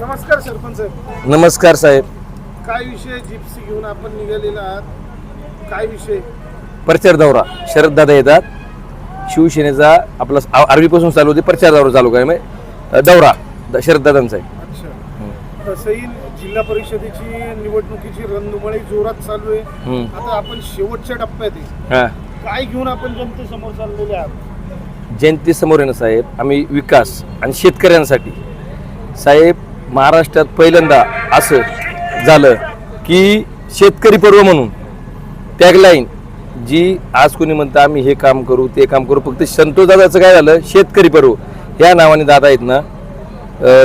नमस्कार सरपंच साहेब. नमस्कार साहेब. काय विषय जिप्सी घेऊन आपण निघालेला आहात? काय विषय? प्रचार दौरा. शरद दादा येतात. शिवसेनेचा आपला आ- आरवीपासून चालू होते प्रचार दौरा चालू काय म्हणजे दौरा. द- शरद दादांचा आहे. अच्छा. तसंही जिल्हा परिषदेची निवडणुकीची रणधुमाळी जोरात चालू आहे. हम्म. आता आपण शेवटच्या टप्प्यात आहे. हां. काय घेऊन आपण जनतेसमोर चाललेले आहात? जयंतीसमोर आहे ना साहेब आम्ही विकास आणि शेतकऱ्यांसाठी. साहेब महाराष्ट्रात पहिल्यांदा असं झालं की शेतकरी पर्व म्हणून टॅगलाईन जी आज कोणी म्हणतं आम्ही हे काम करू ते काम करू. फक्त संतोषदादाचं काय झालं? शेतकरी पर्व. या नावाने दादा आहेत ना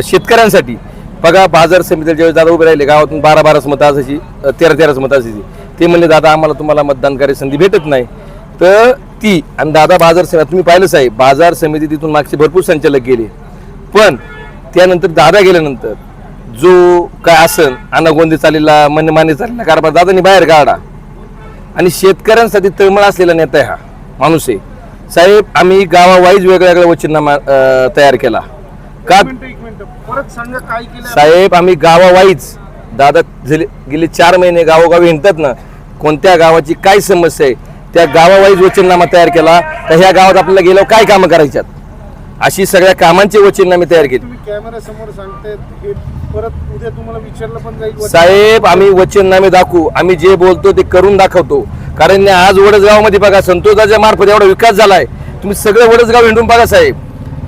शेतकऱ्यांसाठी. बघा बाजार समितीला ज्यावेळेस दादा उभे राहिले गावातून बारा बाराच मतं असायची तेरा तेराच मतं असायची. ते म्हणले दादा आम्हाला तुम्हाला मतदान करायची संधी भेटत नाही. तर ती आणि दादा बाजार समिती तुम्ही पाहिलं साहेब बाजार समिती तिथून मागचे भरपूर संचालक गेले. पण त्यानंतर दादा गेल्यानंतर जो काय असन अनागोंदी चाललेला मन माने चाललेला कारभार दादानी बाहेर काढा. आणि शेतकऱ्यांसाठी तळमळ असलेला नेता आहे हा माणूस आहे. साहेब आम्ही गावावाईज वेगळ्या वेगळ्या वचननामा तयार केला. का? साहेब आम्ही गावावाईज दादा गेले गेले चार महिने गावोगावी हिंडतात ना कोणत्या गावाची काय समस्या आहे त्या गावावाईज वचननामा तयार केला तर ह्या गावात आपल्याला गेल्यावर काय कामं करायच्यात? अशी सगळ्या कामांचे वचननामे तयार केले. साहेब आम्ही वचननामे दाखवू. आम्ही जे बोलतो ते करून दाखवतो. कारण आज वडसगावमध्ये बघा संतोषाच्या मार्फत एवढा विकास झालाय. तुम्ही सगळं वडसगाव हिंडून बघा साहेब.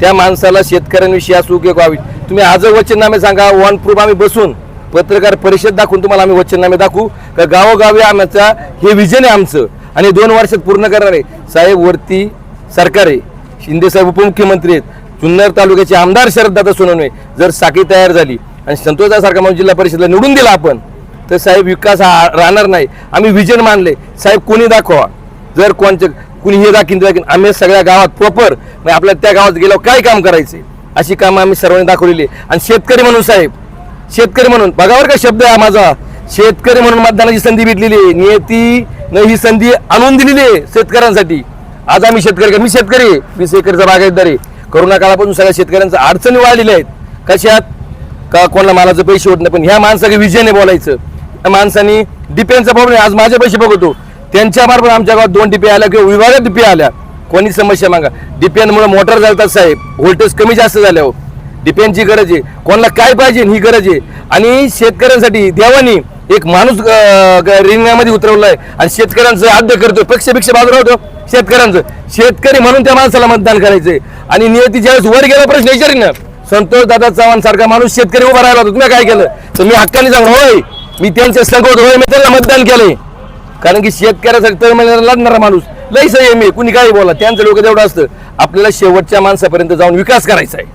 त्या माणसाला शेतकऱ्यांविषयी असू किंवा गावी तुम्ही आज वचननामे सांगा वन प्रूफ आम्ही बसून पत्रकार परिषद दाखवून तुम्हाला आम्ही वचननामे दाखवू. का गावोगावी आमचा हे विजन आहे आमचं. आणि दोन वर्षात पूर्ण करणार आहे. साहेब वरती सरकार आहे. शिंदेसाहेब उपमुख्यमंत्री आहेत. जुन्नर तालुक्याचे आमदार शरददादा सोनवणे जर साखळी तयार झाली आणि संतोषासारखा माणूस जिल्हा परिषदला निवडून दिला आपण तर साहेब विकास हा राहणार नाही. आम्ही विजन मानले. साहेब कोणी दाखवा? जर कोणचं कुणी हे दाखीन ते दाखीन. आम्ही सगळ्या गावात प्रॉपर आपल्या त्या गावात गेल्यावर काय काम करायचे? अशी कामं आम्ही सर्वांनी दाखवलेली आहे. आणि शेतकरी म्हणून साहेब शेतकरी म्हणून. बघावर का शब्द आहे हा माझा? शेतकरी म्हणून मतदानाची संधी भेटलेली आहे. नियती न ही संधी आणून दिलेली आहे शेतकऱ्यांसाठी. आज आम्ही शेतकरी मी शेतकरी. वीस एकरचा बागायतदार आहे करोना काळापासून सगळ्या शेतकऱ्यांचा अडचणी वाढलेल्या आहेत. कशात? का कोणाला मालाचं पैसे होत नाही? पण ह्या माणसाकडे विजयने बोलायचं. त्या माणसानी डिपेंडचा प्रॉब्लेम आज माझे पैसे बघतो. त्यांच्या मार्फत आमच्या गावात दोन डिपे आल्या किंवा विभागात डिपे आल्या. कोणी समस्या मागा. डिप्यांमुळे मोटर चालतात साहेब. व्होल्टेज कमी जास्त झाल्यावर डिपेंडची हो. गरज आहे. कोणाला काय पाहिजे ही गरज आहे. आणि शेतकऱ्यांसाठी देवानी एक माणूस अं, ग- आहे उतरवलाय. आणि शेतकऱ्यांचं आद्य करतो पक्षपेक्षा बाजूला होतो शेतकऱ्यांचं. शेतकरी म्हणून त्या माणसाला मतदान करायचंय. आणि नियती ज्यावेळेस वर गेला प्रश्न विचारी ना. संतोष दादा चव्हाण सारखा माणूस शेतकरी उभा राहिला होता. तुम्ही काय केलं? तर मी हक्काने जाऊन होय मी त्यांच्या संगत होय मी त्यांना मतदान केलंय. कारण की शेतकऱ्यासाठी तळमळीला लढणारा माणूस लई सही मी कुणी काही बोला त्यांचं लोक तेवढं असतं. आपल्याला शेवटच्या माणसापर्यंत जाऊन विकास करायचा आहे.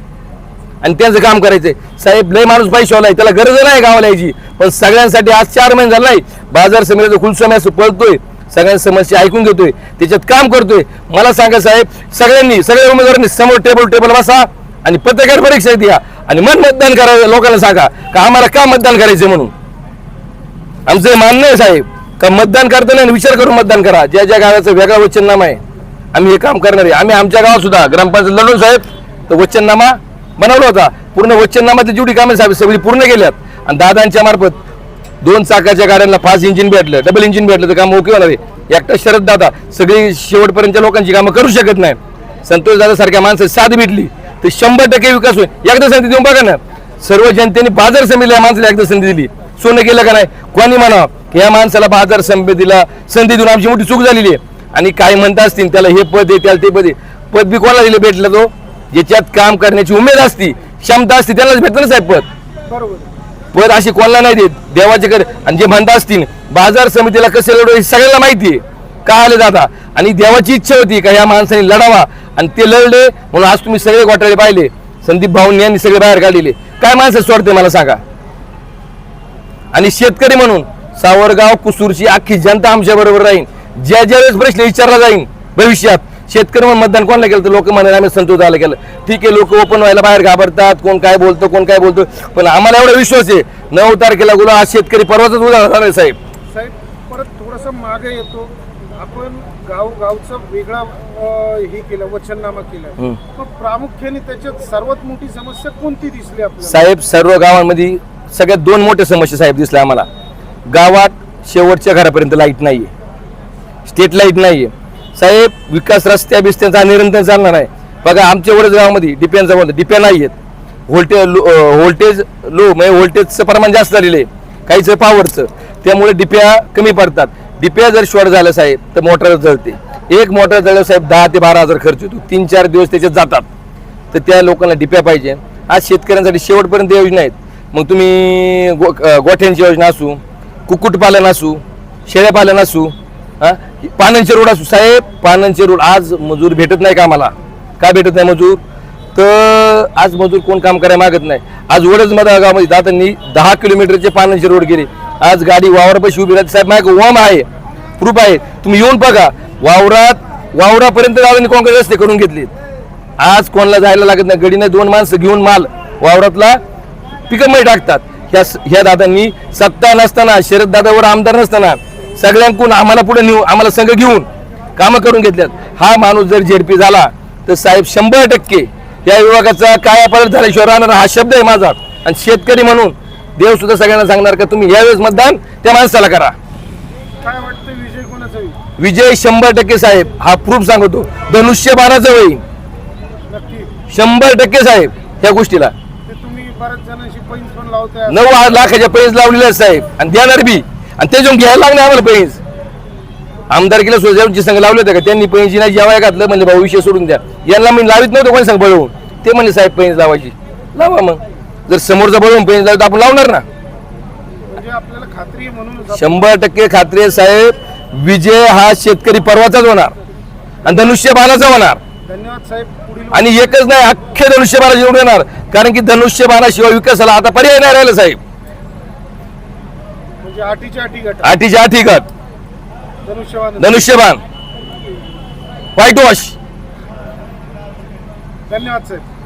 आणि त्यांचं काम करायचंय. साहेब लय माणूस पैसे आहे त्याला गरज नाही गावाला यायची. पण सगळ्यांसाठी आज चार महिने झाला. नाही बाजार समितीचा खुलसोम्या असं पळतोय. सगळ्यांच्या समस्या ऐकून घेतोय. त्याच्यात काम करतोय. मला सांगा साहेब सगळ्यांनी सगळ्या उमेदवारांनी समोर टेबल टेबल बसा आणि पत्रकार परीक्षा द्या आणि मन मतदान करावं लोकांना सांगा का आम्हाला का मतदान करायचं म्हणून? आमचं मान्य आहे साहेब का मतदान करताना विचार करून मतदान करा. ज्या ज्या गावाचं वेगळा वचननामा आहे आम्ही हे काम करणार आहे. आम्ही आमच्या गावात सुद्धा ग्रामपंचायत लढून साहेब तर वचननामा बनवला होता. पूर्ण वचननामाची जेवढी कामे साहेब सगळी पूर्ण केल्यात. आणि दादांच्या मार्फत दोन चाकाच्या गाड्यांना फास्ट इंजिन भेटलं डबल इंजिन भेटलं तर काम ओके होणार आहे. एकटा शरद दादा सगळी शेवटपर्यंतच्या लोकांची कामं करू शकत नाही. संतोष दादा सारख्या माणसं साथ भेटली तर शंभर टक्के विकास होईल. एकदा संधी देऊन बघा ना. सर्व जनतेने बाजार समितीला माणसाला एकदा संधी दिली. सोनं केलं का नाही? कोणी म्हणा की या माणसाला बाजार समितीला संधी देऊन आमची मोठी चूक झालेली आहे. आणि काय म्हणता असतील त्याला हे पद आहे त्याला ते पद आहे. पद बी कोणाला दिलं भेटलं तो? ज्याच्यात काम करण्याची उमेद असती क्षमता असती त्यालाच भेटलं ना साहेब पद. बरोबर. पद अशी कोणाला नाही देत. देवाचे कर आणि जे म्हणता असतील बाजार समितीला कसे लढव हे सगळ्यांना माहिती आहे. का आले दादा? आणि देवाची इच्छा होती का या माणसाने लढावा? आणि ते लढले म्हणून आज तुम्ही सगळे घोटाळे पाहिले. संदीप भाऊंनी यांनी सगळे बाहेर काढलेले. काय माणसं सोडते मला सांगा? आणि शेतकरी म्हणून सावरगाव कुसूरची अख्खी जनता आमच्या बरोबर राहील ज्या ज्या वेळेस प्रश्न विचारला जाईल भविष्यात शेतकरी म्हणून मतदान कोणाला केलं तर लोक म्हणाले आम्ही संतोष आला केलं. ठीक आहे लोक ओपन व्हायला बाहेर घाबरतात कोण काय बोलतो कोण काय बोलतो. पण आम्हाला एवढा विश्वास आहे. नऊ तारखेला गुलाब आज शेतकरी परवाच उदाहरण झालं साहेब. साहेब परत थोडस मागे येतो. आपण गाव गावचं वेगळा हे केलं वचननामा केलं. प्रामुख्याने त्याच्यात सर्वात मोठी समस्या कोणती दिसली आपल्याला? साहेब सर्व गावांमध्ये सगळ्यात दोन मोठ्या समस्या साहेब दिसल्या आम्हाला. गावात शेवटच्या घरापर्यंत लाइट नाहीये. स्टेट लाइट नाहीये. साहेब विकास रस्त्या बिस्त्यांचा निरंतर चालणार आहे. बघा आमच्या वडच गावामध्ये डिप्यांचा बोलतो डिप्या नाही आहेत. व्होल्टेज लो व्होल्टेज लो म्हणजे व्होल्टेजचं प्रमाण जास्त झालेलं आहे. काहीचं पॉवरचं त्यामुळे डिप्या कमी पडतात. डिप्या जर शॉर्ट झालं साहेब तर मोटर जळते. एक मोटर जळलं साहेब दहा ते बारा हजार खर्च होतो. तीन चार दिवस त्याच्यात जातात. तर त्या लोकांना डिप्या पाहिजे. आज शेतकऱ्यांसाठी शेवटपर्यंत योजना आहेत. मग तुम्ही गो गोठ्यांची योजना असू कुक्कुटपालन असू शेळ्यापालन असू हां? पानांचे रोड असू साहेब पानांचे रोड आज मजूर भेटत नाही का आम्हाला का भेटत नाही मजूर? तर आज मजूर कोण काम करायला मागत नाही. आज वडच मधा गावामध्ये दातांनी दहा किलोमीटरचे पानांचे रोड गेले. आज गाडी वावरापाशी उभी राहते. साहेब माझ्या वम आहे. प्रूफ आहे. तुम्ही येऊन बघा. वावरात वावरापर्यंत दादांनी काँक्रीट रस्ते करून घेतले. आज कोणाला जायला लागत नाही. गडीने दोन माणसं घेऊन माल वावरातला पिकअपमध्ये टाकतात. ह्या ह्या दादांनी सत्ता नसताना शरद दादावर आमदार नसताना सगळ्यांकडून आम्हाला पुढे नेऊ आम्हाला संघ घेऊन कामं करून घेतल्यात. हा माणूस जर झेडपी झाला तर साहेब शंभर टक्के या विभागाचा कायापालट झाल्याशिवाय राहणार हा शब्द आहे माझा. आणि शेतकरी म्हणून देव सुद्धा सगळ्यांना सांगणार का तुम्ही यावेळेस मतदान त्या माणसाला करा. काय वाटतं विजय कोणाचा होईल? विजय शंभर टक्के साहेब हा प्रूफ सांगतो. धनुष्यबाणाचा होईल. नक्की. शंभर टक्के साहेब ह्या गोष्टीला. पैस नऊ आठ लाखाच्या पैज लावलेले आहेत साहेब. आणि देणार बी. आणि ते घ्यायला लागले आम्हाला पैज आमदारकीला सोजावची संघ लावले होते का? त्यांनी पैंजी नाही जेवाय घातलं म्हणजे भाऊ विषय सोडून द्या. यांना मी लावित नव्हतं कोणी सांग बळवून. ते म्हणले साहेब पैंज लावायची. लावा मग. जर समोरचा बळवून पैंज लावतो आपण लावणार ना. म्हणजे शंभर टक्के खात्री आहे साहेब. विजय हा शेतकरी परवाचाच होणार. आणि धनुष्यबाणाचा होणार. धन्यवाद साहेब पुढील आणि एकच नाही अख्खे धनुष्यबाणा जेवढं येणार. कारण की धनुष्यबाणाशिवाय विकासाला आता पर्याय नाही राहिला साहेब. म्हणजे आठीच्या आठी गट. आठीच्या आठी गट. धनुष्यबाण. व्हाईट वॉश धन्यवाद साहेब.